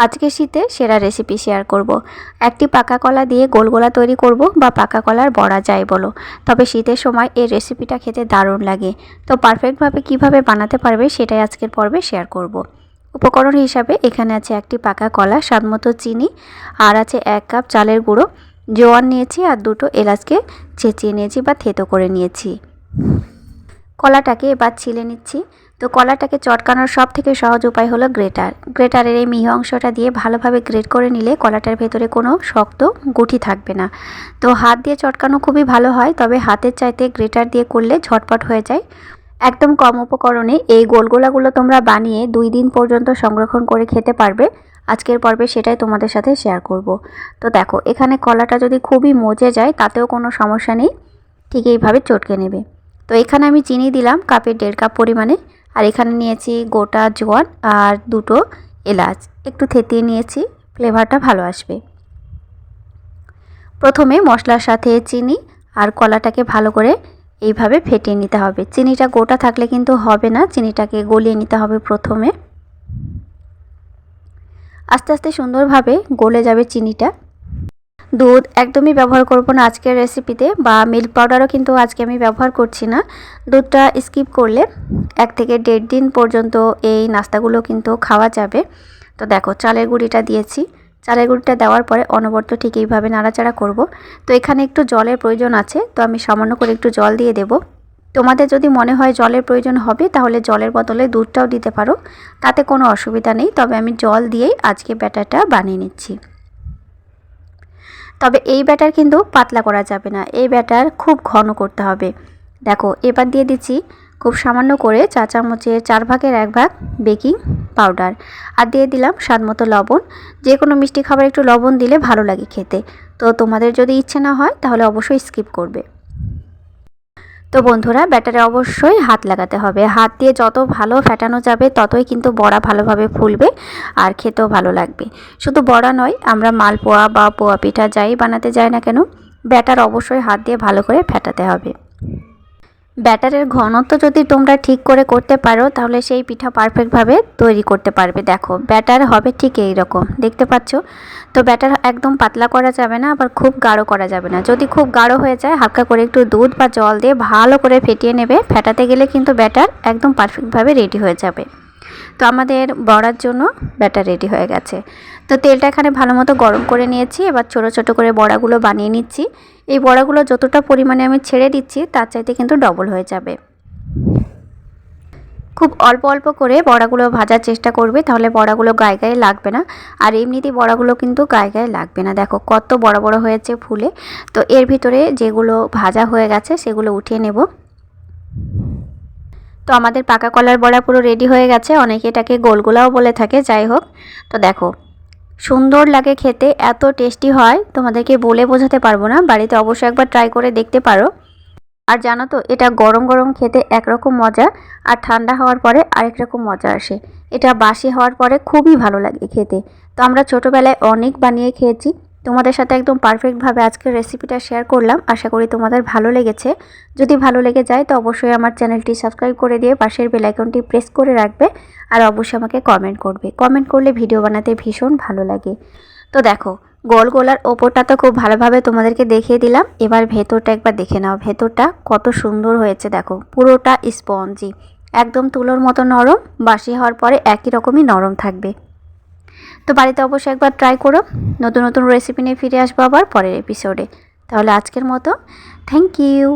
আজকে শীতে সেরা রেসিপি শেয়ার করব। একটি পাকা কলা দিয়ে গোলগোলা তৈরি করব বা পাকা কলার বড়া যায় বলো তবে শীতের সময় এই রেসিপিটা খেতে দারুণ লাগে তো পারফেক্টভাবে কীভাবে বানাতে পারবে সেটাই আজকের পর্বে শেয়ার করব। উপকরণ হিসাবে এখানে আছে একটি পাকা কলা, স্বাদমতো চিনি, আর আছে এক কাপ চালের গুঁড়ো জোয়ান নিয়েছি আর দুটো এলাচকে চেঁচিয়ে নিয়েছি বা থেতো করে নিয়েছি কলাটাকে এবার ছিলে নিচ্ছি। তো কলাটাকে চটকানোর সব থেকে সহজ উপায় হলো গ্রেটার। গ্রেটারের এই মিহি অংশটা দিয়ে ভালোভাবে গ্রেট করে নিলে কলাটার ভেতরে কোনো শক্ত গুটি থাকবে না। তো হাত দিয়ে চটকানো খুবই ভালো হয়, তবে হাতের চাইতে গ্রেটার দিয়ে করলে ঝটপট হয়ে যায়। একদম কম উপকরণে এই গোলগোলাগুলো তোমরা বানিয়ে দুই দিন পর্যন্ত সংরক্ষণ করে খেতে পারবে। আজকের পর্বে সেটাই তোমাদের সাথে শেয়ার করব। তো দেখো, এখানে কলাটা যদি খুবই মজে যায়, তাতেও কোনো সমস্যা নেই। ঠিক এইভাবে চটকে নেবে। তো এখানে আমি চিনি দিলাম কাপের দেড় কাপ পরিমাণে। আর এখানে নিয়েছি গোটা জোয়ান আর দুটো এলাচ। একটু থেতিয়ে নিয়েছি, ফ্লেভারটা ভালো আসবে। প্রথমে মশলার সাথে চিনি আর কলাটাকে ভালো করে এইভাবে ফেটিয়ে নিতে হবে। চিনিটা গোটা থাকলে কিন্তু হবে না, চিনিটাকে গলিয়ে নিতে হবে প্রথমে। আস্তে আস্তে সুন্দরভাবে গলে যাবে চিনিটা। দুধ একদমই ব্যবহার করব না আজকের রেসিপিতে বা মিল্ক পাউডারও কিন্তু আজকে আমি ব্যবহার করছি না। দুধটা স্কিপ করলে এক থেকে দেড় দিন পর্যন্ত এই নাস্তাগুলো কিন্তু খাওয়া যাবে। তো দেখো, চালের গুঁড়িটা দিয়েছি। চালের গুঁড়িটা দেওয়ার পরে অনবরত ঠিক এইভাবে নাড়াচাড়া করব। তো এখানে একটু জলের প্রয়োজন আছে, তো আমি সামান্য করে একটু জল দিয়ে দেব। তোমাদের যদি মনে হয় জলের প্রয়োজন হবে, তাহলে জলের বদলে দুধটাও দিতে পারো। তাতে কোনো অসুবিধা নেই, তবে আমি জল দিয়েই আজকে ব্যাটারটা বানিয়ে নিচ্ছি। তবে এই ব্যাটার কিন্তু পাতলা করা যাবে না। এই ব্যাটার খুব ঘন করতে হবে। দেখো, এবার দিয়ে দিচ্ছি খুব সামান্য করে চা চামচের চার ভাগের এক ভাগ বেকিং পাউডার। আর দিয়ে দিলাম স্বাদ মতো লবণ। যে কোনো মিষ্টি খাবার একটু লবণ দিলে ভালো লাগে খেতে। তো তোমাদের যদি ইচ্ছে না হয়, তাহলে অবশ্যই স্কিপ করবে। তো বন্ধুরা, ব্যাটারে অবশ্যই হাত লাগাতে হবে। হাত দিয়ে যত ভালো ফেটানো যাবে, ততই কিন্তু বড়া ভালোভাবে ফুলবে আর খেতেও ভালো লাগবে। শুধু বড়া নয়, আমরা মালপোয়া বা পোয়া পিঠা যাই বানাতে যাই না কেন, ব্যাটার অবশ্যই হাত দিয়ে ভালো করে ফেটাতে হবে। ব্যাটারের ঘনত্ব যদি তোমরা ঠিক করে করতে পারো, তাহলে সেই পিঠা পারফেক্টভাবে তৈরি করতে পারবে। দেখো, ব্যাটার হবে ঠিক এই রকম দেখতে পাচ্ছ? তো ব্যাটার একদম পাতলা করা যাবে না, আবার খুব গাঢ় করা যাবে না। যদি খুব গাঢ় হয়ে যায়, হালকা করে একটু দুধ বা জল দিয়ে ভালো করে ফেটিয়ে নেবে, ফেটাতে গেলে কিন্তু ব্যাটার একদম পারফেক্টভাবে রেডি হয়ে যাবে। তো আমাদের বড়ার জন্য ব্যাটার রেডি হয়ে গেছে। তো তেলটা এখানে ভালো মতো গরম করে নিয়েছি, এবার ছোট ছোট করে বড়াগুলো বানিয়ে নিচ্ছি। এই বড়াগুলো যতটা পরিমাণে আমি ছেড়ে দিচ্ছি, তার চাইতে কিন্তু ডবল হয়ে যাবে। খুব অল্প অল্প করে বড়াগুলো ভাজার চেষ্টা করবে, তাহলে বড়াগুলো গায়ে গায়ে লাগবে না। আর এমনিতেই বড়াগুলো কিন্তু গায়ে গায়ে লাগবে না। দেখো কত বড় বড় হয়েছে ফুলে। তো এর ভিতরে যেগুলো ভাজা হয়ে গেছে, সেগুলো উঠিয়ে নেব। তো আমাদের পাকা কলার বড়া পুরো রেডি হয়ে গেছে। অনেকে এটাকে গোলগোলাও বলে থাকে, যাই হোক। তো দেখো, সুন্দর লাগে খেতে, এত টেস্টি হয়, তোমাদেরকে বলে বোঝাতে পারব না, বাড়িতে অবশ্যই একবার ট্রাই করে দেখতে পারো। আর জানো তো, এটা গরম গরম খেতে একরকম মজা, আর ঠান্ডা হওয়ার পরে আরেক রকম মজা আসে। এটা বাসি হওয়ার পরে খুবই ভালো লাগে খেতে। তো আমরা ছোটোবেলায় অনেক বানিয়ে খেয়েছি তোমাদের সাথে একদম পারফেক্টভাবে আজকের রেসিপিটা শেয়ার করলাম। আশা করি তোমাদের ভালো লেগেছে। যদি ভালো লেগে যায়, তো অবশ্যই আমার চ্যানেলটি সাবস্ক্রাইব করে দিয়ে পাশের বেলাইকনটি প্রেস করে রাখবে আর অবশ্যই আমাকে কমেন্ট করবে। কমেন্ট করলে ভিডিও বানাতে ভীষণ ভালো লাগে। তো দেখো, গোল গোলার ওপরটা তো খুব ভালোভাবে তোমাদেরকে দেখিয়ে দিলাম। এবার ভেতরটা একবার দেখে নাও। ভেতরটা কত সুন্দর হয়েছে দেখো। পুরোটা স্পঞ্জি একদম তুলোর মতো নরম, বাসি হওয়ার পরে একই রকমই নরম থাকবে। তো বাড়িতে অবশ্যই একবার ট্রাই করো। নতুন নতুন রেসিপি নিয়ে ফিরে আসব আবার পরের এপিসোডে তাহলে আজকের মতো থ্যাংক ইউ